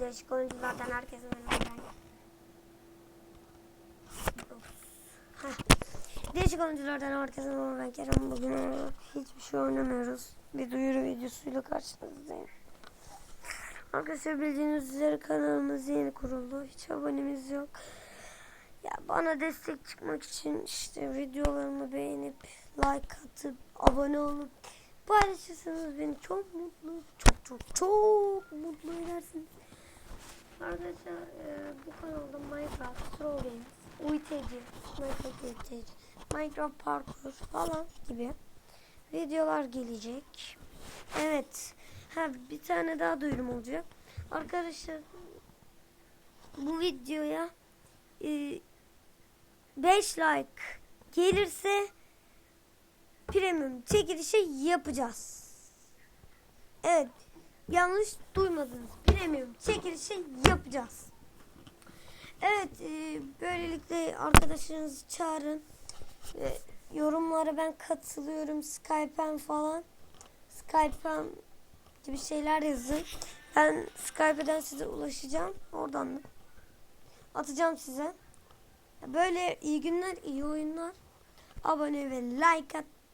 Değişik oyunculardan merhaba. Heh. Değişik oyunculardan herkese merhaba ben Kerem. Bugün e, hiçbir şey oynamıyoruz. Bir duyuru videosuyla karşınızdayım. Arkadaşlar bildiğiniz üzere kanalımız yeni kuruldu. Hiç abonemiz yok. Ya bana destek çıkmak için işte videolarımı beğenip like atıp abone olup paylaşırsanız beni çok mutlu çok çok çok mutlu edersiniz. Arkadaşlar e, bu kanalda Minecraft, Troll Games, UITC, Minecraft UITC, Minecraft Parkour falan gibi videolar gelecek. Evet. Ha bir tane daha duyurum olacak. Arkadaşlar bu videoya e, 5 like gelirse premium çekilişi yapacağız. Evet. Yanlış duymadınız. Premium çekilişi yapacağız. Evet. E, böylelikle arkadaşlarınızı çağırın. E, yorumlara ben katılıyorum. Skype'en falan. Skype'en gibi şeyler yazın. Ben Skype'den size ulaşacağım. Oradan da atacağım size. Böyle iyi günler, iyi oyunlar. Abone ve like at.